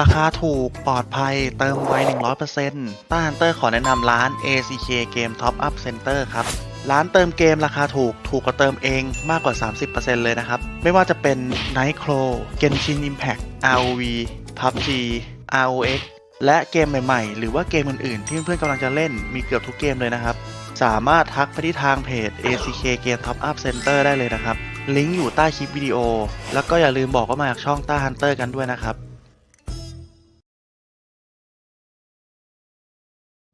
ราคาถูกปลอดภัยเติมไว 100%ต้าฮันเตอร์ขอแนะนำร้าน ACK Game Top Up Center ครับ ร้านเติมเกมราคาถูกถูกกว่าเติมเองมากกว่า 30%เลยนะครับ ไม่ว่าจะเป็น Nightcrow Genshin Impact ROV PUBG ROX และเกมใหม่ๆ หรือว่าเกมอื่นๆ ที่เพื่อนๆกำลังจะเล่นมีเกือบทุกเกมเลยนะครับ สามารถทักไปที่ทางเพจ ACK Game Top Up Center ได้เลยนะครับ ลิงก์อยู่ใต้คลิปวิดีโอ แล้วก็อย่าลืมบอกว่ามาจากช่องต้าฮันเตอร์กันด้วยนะครับ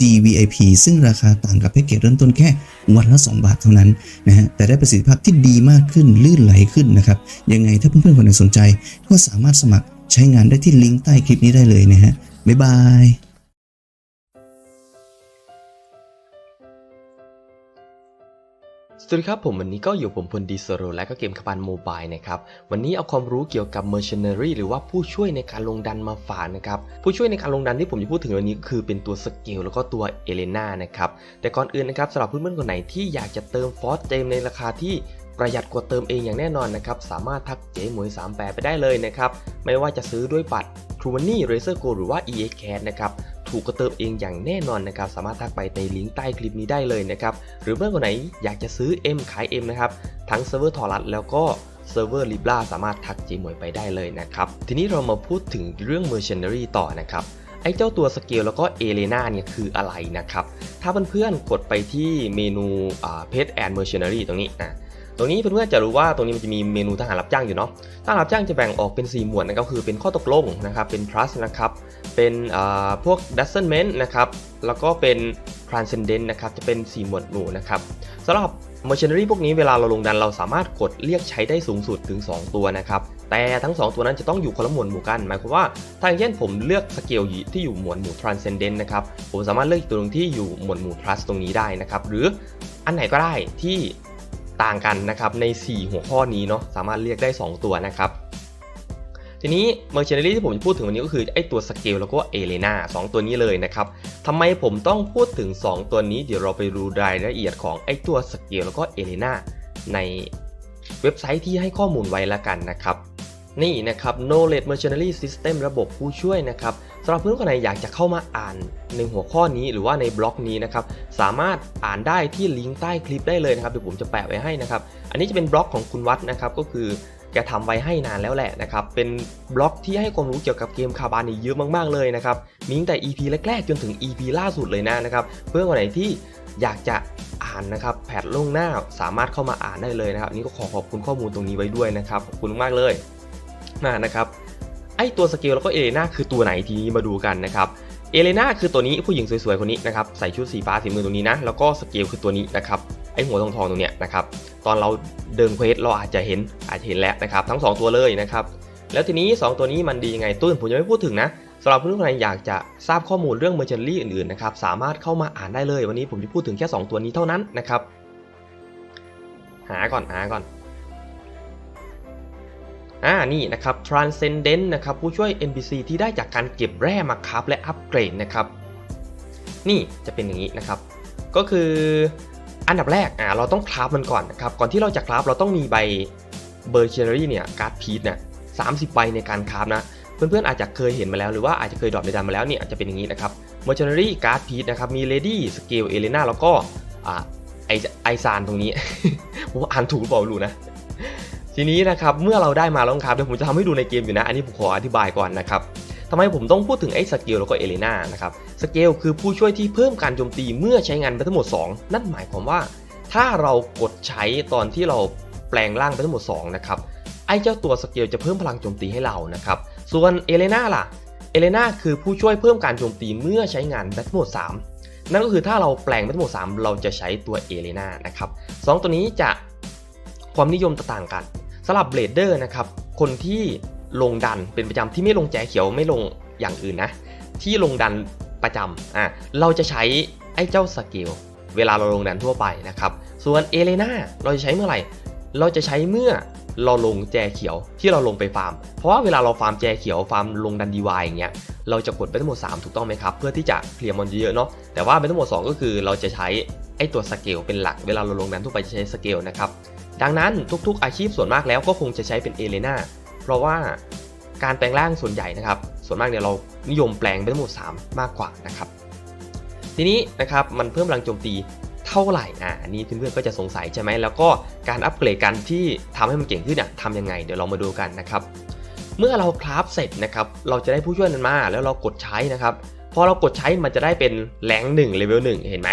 GVIP ซึ่งราคาต่างกับแพ็กเกจเริ่มต้นแค่วันละ 2 บาทเท่านั้นนะฮะแต่ได้ประสิทธิภาพที่ดีมากขึ้นลื่นไหลขึ้นนะครับยังไงถ้าเพื่อนๆคนไหนสนใจ ก็สามารถสมัครใช้งานได้ที่ลิงก์ใต้คลิปนี้ได้เลยนะฮะบ๊ายบาย สวัสดีครับผมวันนี้ก็อยู่ผมพลดีโซโรและก็เกมคาบันโมบายนะครับวันนี้เอาความรู้เกี่ยวกับ Mercenary หรือว่าผู้ช่วยในการลงดันมาฝากนะครับผู้ช่วยในการลงดันที่ผมจะพูดถึงวันนี้คือเป็นตัวสเกลแล้วก็ตัวเอเลนานะครับแต่ก่อนอื่นนะครับสำหรับเพื่อนๆคนไหนที่อยากจะเติมฟอสเจมในราคาที่ประหยัดกว่าเติมเองอย่างแน่นอนนะครับสามารถทักเจ๊หมวย38ไปได้เลยนะครับไม่ว่าจะซื้อด้วยบัตร True Money Razer Go หรือว่า EA Cash นะครับ ถูกกระเติมเองอย่างแน่นอนนะครับ สามารถทักไปในลิงก์ใต้คลิปนี้ได้เลยนะครับ หรือเพื่อนคนไหนอยากจะซื้อ M ขาย M นะครับ ทั้งเซิร์ฟเวอร์ทอรัสแล้วก็เซิร์ฟเวอร์ลิบราสามารถทักเจมวยไปได้เลยนะครับ ทีนี้เรามาพูดถึงเรื่อง Mercenary ต่อนะครับไอ้เจ้าตัวสเกลแล้วก็เอเลนาเนี่ยคืออะไรนะครับ ถ้าเพื่อนๆกดไปที่เมนูเพจแอนด์เมอร์เชน a รีตรงนี้อะ ตรงนี้เพื่อนๆจะรู้ว่าตรงนี้มันจะมีเมนูทหารรับจ้างอยู่เนาะทหารรับจ้างจะแบ่งออกเป็น 4 หมวดนะครับคือเป็นข้อตกลงนะครับเป็น trust นะครับเป็นพวก d a s e n m e n t นะครับแล้วก็เป็น transcendent นะครับจะเป็น 4 หมวดหมู่นะครับสำหรับ mercenary พวกนี้เวลาเราลงดันเราสามารถกดเรียกใช้ได้สูงสุดถึง 2 ตัวนะครับแต่ทั้ง 2 ตัวนั้นจะต้องอยู่คนละหมวดหมู่กัน หมายความว่าถ้าอย่างเช่นผมเลือกสเกลที่อยู่หมวดหมู่ transcendent นะครับผมสามารถเลือกอีกตัวหนึงที่อยู่หมวดหมู่ trust ตรงนี้ได้นะครับหรืออันไหนก็ได้ที่ ต่างกันนะครับใน 4 หัวข้อนี้เนาะสามารถเรียกได้ 2 ตัวนะครับ ทีนี้ Mercenary ที่ผมพูดถึงวันนี้ก็คือไอ้ตัวสเกลแล้วก็เอเลนาสตัวนี้เลยนะครับทำไมผมต้องพูดถึง 2 ตัวนี้เดี๋ยวเราไปดูรายละเอียดของไอ้ตัวสเกลแล้วก็เอเลนาในเว็บไซต์ที่ให้ข้อมูลไว้ละกันนะครับ นี่นะครับ Knowledge Mercenary System ระบบผู้ช่วยนะครับ สำหรับเพื่อนคนไหนอยากจะเข้ามาอ่านในหัวข้อนี้หรือว่าในบล็อกนี้นะครับสามารถอ่านได้ที่ลิงก์ใต้คลิปได้เลยนะครับเดี๋ยวผมจะแปะไว้ให้นะครับอันนี้จะเป็นบล็อกของคุณวัดนะครับก็คือแกทำไว้ให้นานแล้วแหละนะครับ เป็นบล็อกที่ให้ความรู้เกี่ยวกับเกมคาบานนี่เยอะมากๆเลยนะครับ มีตั้งแต่ EP แรกๆ จนถึง EP ล่าสุดเลยนะนะครับ เพื่อนคนไหนที่อยากจะอ่านนะครับแพทล่วงหน้าสามารถเข้ามาอ่านได้เลยนะครับนนี้ก็ขอขอบคุณข้อมูลตรงนี้ไว้ด้วยนะครับ ขอบคุณมากเลยนะครับ ไอตัวสเกลแล้วก็เอเลนาคือตัวไหนทีนี้มาดูกันนะครับเอเลนาคือตัวนี้ผู้หญิงสวยๆคนนี้นะครับใส่ชุดสีฟ้าสีมือตรงนี้นะแล้วก็สเกลคือตัวนี้นะครับไอหัวทองทองๆตรงเนี้ยนะครับตอนเราเดินเควสเราอาจจะเห็นอาจจะเห็นแล้วนะครับทั้ง 2 ตัวเลยนะครับแล้วทีนี้ 2 ตัวนี้มันดียังไงตุ้นผมยังไม่พูดถึงนะสำหรับเพื่อนๆใคนไหนอยากจะทราบข้อมูลเรื่องเมอร์เจนรี่อื่นๆนะครับสามารถเข้ามาอ่านได้เลยวันนี้ผมจะพูดถึงแค่ 2 ตัวนี้เท่านั้นนะครับหาก่อนหาก่อน อ่านี่นะครับ Transcendent นะครับผู้ช่วย NPC ที่ได้จากการเก็บแร่มาคราฟและอัปเกรดนะครับนี่จะเป็นอย่างนี้นะครับ ก็คืออันดับแรกอ่าเราต้องคราฟมันก่อนนะครับก่อนที่เราจะคราฟเราต้องมีใบ b e r c h e r y เนี่ยการ์ดพีทเนี่ยสามสิบใบในการคราฟนะเพื่อนๆอาจจะเคยเห็นมาแล้วหรือว่าอาจจะเคยดรอปในดันมาแล้วเนี่ยอาจจะเป็นอย่างนี้นะครับ Mercenary Card Piece นะครับมี Lady Scale Elena แล้วก็อ่าไอไอซานตรงนี้ ผมอ่านถูกหรือเปล่าไม่รู้นะ ทีนี้นะครับเมื่อเราได้มาแล้วครับเดี๋ยวผมจะทำให้ดูในเกมอยู่นะ อันนี้ผมขออธิบายก่อนนะครับทำไมผมต้องพูดถึงไอ้สเกลแล้วก็เอเลนานะครับสเกลคือผู้ช่วยที่เพิ่มการโจมตีเมื่อใช้งานไปทั้งหมด 2 นั่นหมายความว่า ถ้าเรากดใช้ตอนที่เราแปลงร่างไปทั้งหมด2นะครับไอ้เจ้าตัวสเกลจะเพิ่มพลังโจมตีให้เรานะครับส่วนเอเลนาล่ะเอเลนาคือผู้ช่วยเพิ่มการโจมตีเมื่อใช้งานไปทั้งหมด3นั่นก็คือถ้าเราแปลงไปทั้งหมด3เราจะใช้ตัวเอเลนานะครับสองตัวนี้จะความนิยมต่างกัน สำหรับเบลเดอร์นะครับ คนที่ลงดันเป็นประจำที่ไม่ลงแจเขียวไม่ลงอย่างอื่นนะ ที่ลงดันประจำอะเราจะใช้ไอ้เจ้าสกิลเวลาเราลงดันทั่วไปนะครับ ส่วนเอเลนาเราจะใช้เมื่อไหร่ เราจะใช้เมื่อเราลงแจเขียวที่เราลงไปฟาร์ม เพราะว่าเวลาเราฟาร์มแจเขียวฟาร์มลงดันดีวายอย่างเงี้ย เราจะกดไปทั้งหมด 3 ถูกต้องไหมครับ เพื่อที่จะเคลียร์มอนเยอะเนาะ แต่ว่าไปทั้งหมด 2 ก็คือเราจะใช้ไอ้ตัวสเกลเป็นหลัก เวลาเราลงดันทั่วไปจะใช้สเกลนะครับ ดังนั้นทุกๆ อาชีพส่วนมากแล้วก็คงจะใช้เป็นเอเลนาเพราะว่าการแปลงร่างส่วนใหญ่นะครับ ส่วนมากเนี่ยเรานิยมแปลงไปทั้งหมด 3 มากกว่านะครับ ทีนี้นะครับมันเพิ่มพลังโจมตีเท่าไหร่อะอันนี้เพื่อนๆก็จะสงสัยใช่ไหมแล้วก็การอัปเกรดกันที่ทำให้มันเก่งขึ้นอะทำยังไงเดี๋ยวเรามาดูกันนะครับ เมื่อเราคราฟเสร็จนะครับเราจะได้ผู้ช่วยนั้นมาแล้วเรากดใช้นะครับพอเรากดใช้มันจะได้เป็นแรงหนึ่งเลเวลหนึ่งเห็นไหม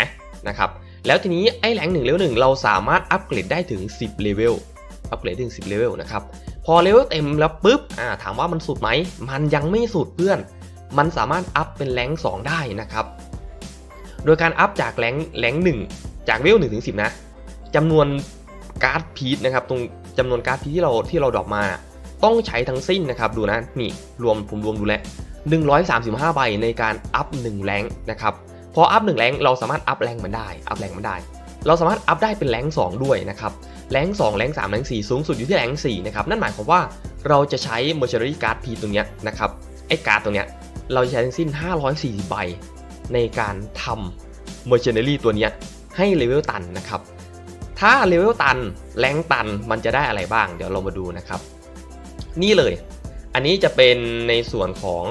นะครับ แล้วทีนี้ไอ้แรงหนึ่งเลเวลหนึ่งเราสามารถอัปเกรดได้ถึง 10เลเวลอัปเกรดถึง 10เลเวลนะครับพอเลเวลเต็มแล้วปุ๊บอ่าถามว่ามันสุดไหม มันยังไม่สุดเพื่อน มันสามารถอัพเป็นแรง2ได้นะครับ โดยการอัพจากแรงแรงหนึ่งจากเลเวลหนึ่งถึงสินะจำนวนการ์ดพีทนะครับตรงจำนวนการ์ดพีทที่เราที่เราดรอปมาต้องใช้ทั้งสิ้นนะครับดูนะนี่รวมผมรวมดูแลว135ใบในการอัพ1แรงนะครับ พออัพ1แรงเราสามารถอัพแรงมันได้ อัพแรงมันได้ เราสามารถอัพได้เป็นแรง2ด้วยนะครับแรง2แรง3แรง4สูงสุดอยู่ที่แรง4นะครับนั่นหมายความว่าเราจะใช้ Mercenary Card P ตรงเนี้ยนะครับไอ้การ์ดตรงเนี้ยเราจะใช้ทั้งสิ้น 540 ใบ ในการทำ Mercenary ตัวเนี้ยให้เลเวลตันนะครับ ถ้าเลเวลตันแรงตันมันจะได้อะไรบ้าง เดี๋ยวเรามาดูนะครับ นี่เลย อันนี้จะเป็นในส่วนของ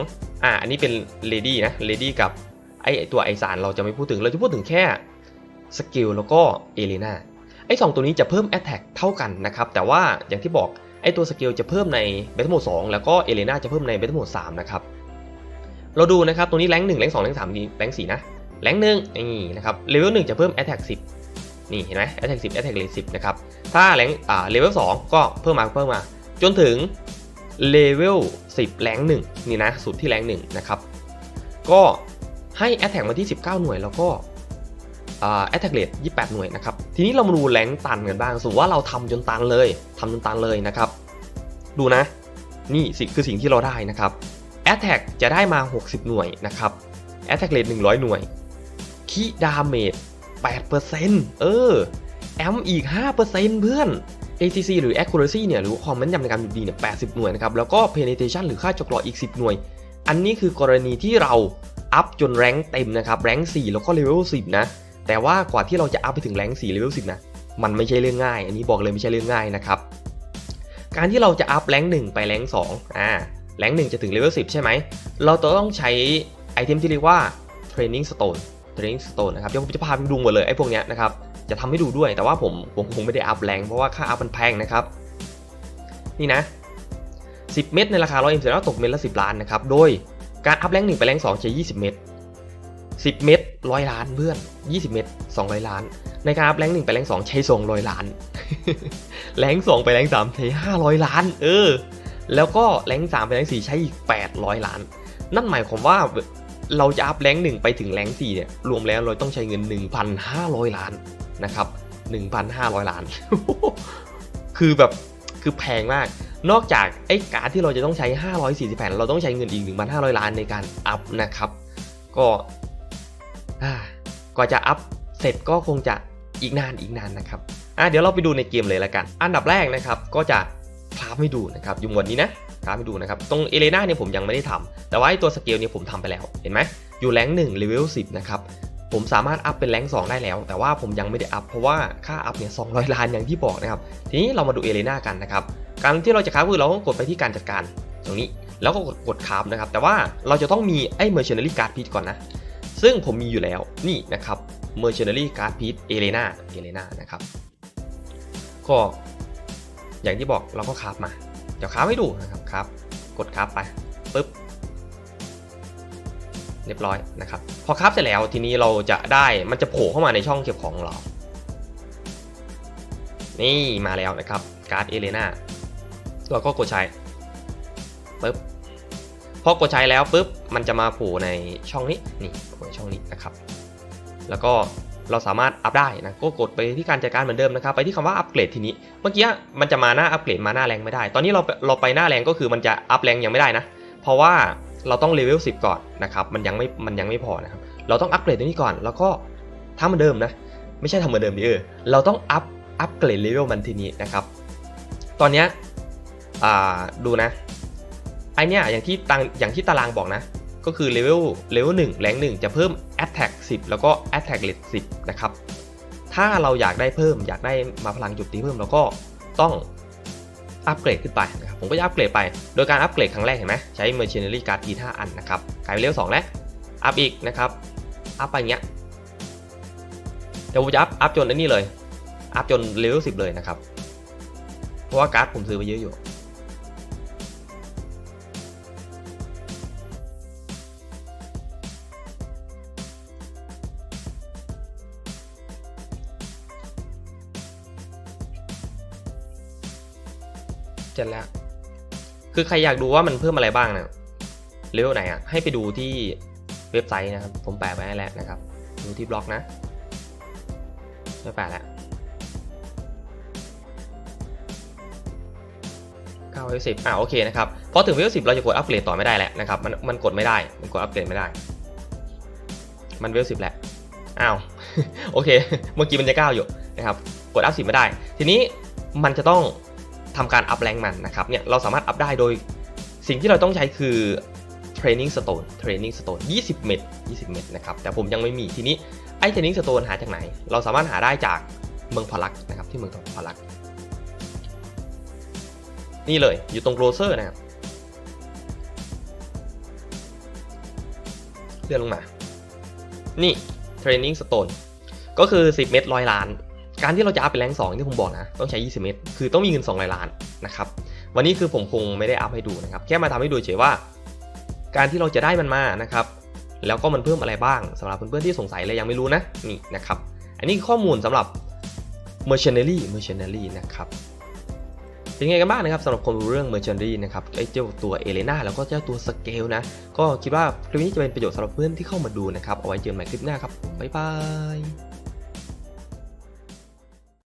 อ่า อันนี้เป็น Lady นะ Lady กับ ไอตัวไอสารเราจะไม่พูดถึงเราจะพูดถึงแค่สกิลแล้วก็เอเลนาไอสองตัวนี้จะเพิ่ม Attack เท่ากันนะครับ แต่ว่าอย่างที่บอกไอตัวสกิลจะเพิ่มในเบทโหมด2แล้วก็เอเลนาจะเพิ่มในเบทโหมด3นะครับเราดูนะครับตรงนี้แรง1แรง2แรง3นี่แรง4นะแรงหนึ่งนี่นะครับเลเวล1จะเพิ่ม Attack 10นี่เห็นไหม Attack 10 Attack Rate 10นะครับถ้าแรงอ่าเลเวล2ก็เพิ่มมาเพิ่มมา จนถึงเลเวล10แรงหนึ่งนี่นะสุดที่แรงหนึ่งนะครับก็ ให้ Attack มาที่ 19 หน่วยแล้วก็อ่า Attack Rate 28 หน่วยนะครับ ทีนี้เรามาดูแรงตันกันบ้างสมมติว่าเราทำจนตันเลยทำจนตันเลยนะครับ ดูนะ นี่สิคือสิ่งที่เราได้นะครับ Attack จะได้มา 60 หน่วยนะครับ Attack Rate 100 หน่วยคีดาเมจ8%เออ แอมอีก 5%เพื่อน ACC หรือ Accuracy เนี่ยหรือความแม่นยำในการหยุดดีเนี่ย80 หน่วยนะครับ แล้วก็ Penetration หรือค่าเจาะกราะอีก 10 หน่วย อันนี้คือกรณีที่เรา อัพจนแรงเต็มนะครับแรง4แล้วก็เลเวล10นะ แต่ว่ากว่าที่เราจะอัพไปถึงแรง4เลเวล10นะ มันไม่ใช่เรื่องง่าย อันนี้บอกเลยไม่ใช่เรื่องง่ายนะครับ การที่เราจะอัพแรง1ไปแรง2อ่าแรง1จะถึงเลเวล10ใช่ไหม เราต้องใช้ไอเทมที่เรียกว่า Training Stone Training Stone นะครับเดี๋ยวผมจะพาไปดูหมดเลยไอ้พวกเนี้ยนะครับ จะทำให้ดูด้วย แต่ว่าผมผมคงไม่ได้อัพแรงเพราะว่าค่าอัพมันแพงนะครับ นี่นะ 10 เม็ดในราคา100เอ็มเสร็จแล้วตกเม็ดละ 10 ล้านนะครับ โดย การอัพแรง1ไปแรง2ใช้20เม็ด10เม็ด100ล้านเพื่อน20เม็ด200ล้านในการอัพแรง1ไปแรง2ใช้200ล้าน แรง2ไปแรง3ใช้500ล้าน เออ แล้วก็แรง3ไปแรง4ใช้อีก800ล้าน นั่นหมายความว่าเราจะอัพแรง1ไปถึงแรง4เนี่ยรวมแล้วเราต้องใช้เงิน 1,500 ล้านนะครับ 1,500 ล้าน คือแบบคือแพงมาก นอกจากไอ้การ์ดที่เราจะต้องใช้ 540แผ่นเราต้องใช้เงินอีก 1,500 ล้านในการอัพนะครับ ก็อ่ากว่าจะอัพเสร็จก็คงจะอีกนานอีกนานนะครับอะเดี๋ยวเราไปดูในเกมเลยละกัน อันดับแรกนะครับก็จะคราฟให้ดูนะครับอยู่หมวดนี้นะคราฟให้ดูนะครับ ตรงเอเลนาเนี่ยผมยังไม่ได้ทำแต่ว่าไอ้ตัวสเกลเนี่ยผมทำไปแล้ว เห็นไหมอยู่แรง1เลเวล10นะครับ ผมสามารถอัพเป็นแรง2ได้แล้ว แต่ว่าผมยังไม่ได้อัพเพราะว่าค่าอัพเนี่ย200ล้านอย่างที่บอกนะครับทีนี้เรามาดูเอเลนากันนะครับการที่เราจะคราคือเราต้องกดไปที่การจัดการตรงนี้แล้วก็กดกดคราฟนะครับ แต่ว่าเราจะต้องมีไอ้ mercenary card piece ก่อนนะ ซึ่งผมมีอยู่แล้วนี่นะครับ mercenary card piece เอเลนาเอเลนานะครับก็อย่างที่บอกเราก็คราฟมา เดี๋ยวคราฟให้ดูนะครับครับกดคราฟไปปุ๊บ รียบร้อยนะครับพอคราฟเสร็จแล้วทีนี้เราจะได้มันจะโผล่เข้ามาในช่องเก็บของเรา นี่มาแล้วนะครับการ์ดเอเลนาเราก็กดใช้ปุ๊บพอกดใช้แล้วปุ๊บมันจะมาโผล่ในช่องนี้นี่โผล่ในช่องนี้นะครับ แล้วก็เราสามารถอัพได้นะก็กดไปที่การจัดการเหมือนเดิมนะครับ ไปที่คำว่าอัปเกรดทีนี้ เมื่อกี้มันจะมาหน้าอัปเกรดมาหน้าแรงไม่ได้ ตอนนี้เราเราไปหน้าแรงก็คือมันจะอัพแรงยังไม่ได้นะ เพราะว่า เราต้องเลเวล10 ก่อนนะครับ มันยังไม่ มันยังไม่พอนะครับ เราต้องอัปเกรดตัวนี้ก่อน แล้วก็ทำเหมือนเดิมนะ ไม่ใช่ทำเหมือนเดิมดิเออ เราต้องอัพ อัปเกรดเลเวลมันทีนี้นะครับ ตอนเนี้ยดูนะ ไอเนี้ยอย่างที่ตังอย่างที่ตารางบอกนะ ก็คือเลเวล เลเวลหนึ่งแรงหนึ่งจะเพิ่ม attack 10 แล้วก็ attack rate 10 นะครับ ถ้าเราอยากได้เพิ่ม อยากได้มาพลังจุดตีเพิ่มเราก็ต้อง อัปเกรดขึ้นไปนะครับผมก็จะอัปเกรดไป โดยการอัปเกรดครั้งแรกเห็นไหมใช้ Mercenary Card ที5อันนะครับกลายเป็นเลเวล2แล้วอัพอีกนะครับอัพไปเงี้ยเดี๋ยวผมจะอัพอัพจนไอ้นี่เลย อัพจนเลเวล10 เลยนะครับ เพราะว่าการ์ดผมซื้อไปเยอะอยู่ เสร็จแล้ว คือใครอยากดูว่ามันเพิ่มอะไรบ้างเนี่ยเลเวลไหนอะให้ไปดูที่เว็บไซต์นะครับ ผมแปะไว้ให้แล้วนะครับ ดูที่บล็อกนะไม่แปะแล้วเก้าเวลสิบอ่าโอเคนะครับพอถึงเวลสิบเราจะกดอัปเกรดต่อไม่ได้แล้วนะครับ มันมันกดไม่ได้ มันกดอัปเกรดไม่ได้ มันเวลสิบแล้วอ้าวโอเค เมื่อกี้มันจะเก้าอยู่นะครับ กดอัพสิบไม่ได้ ทีนี้มันจะต้อง ทำการอัพแรงมันนะครับเนี่ยเราสามารถอัพได้โดยสิ่งที่เราต้องใช้คือ training stone training stone 20 เม็ด20 เม็ดนะครับแต่ผมยังไม่มีทีนี้ไอ้ training stone หาจากไหน เราสามารถหาได้จากเมืองพารักนะครับที่เมืองพารัก นี่เลยอยู่ตรงโรเซอร์นะครับเลื่อนลงมา นี่ training stone ก็คือ 10 เม็ดร้อยล้าน การที่เราจะอัพเป็นแรง2ที่ผมบอกนะ ต้องใช้ 20 เม็ดคือต้องมีเงิน200ล้านนะครับ วันนี้คือผมคงไม่ได้อัพให้ดูนะครับ แค่มาทำให้ดูเฉยว่า การที่เราจะได้มันมานะครับ แล้วก็มันเพิ่มอะไรบ้างสำหรับเพื่อนๆที่สงสัยและยังไม่รู้นะนี่นะครับ อันนี้ข้อมูลสำหรับ mercenary mercenary นะครับเป็นไงกันบ้างนะครับสำหรับคนรู้เรื่อง mercenary นะครับไอ้เจ้าตัวเอเลนาแล้วก็เจ้าตัวสเกลนะ ก็คิดว่าคลิปนี้จะเป็นประโยชน์สำหรับเพื่อนที่เข้ามาดูนะครับเอาไว้เจอกันใหม่คลิปหน้าครับบ๊ายบาย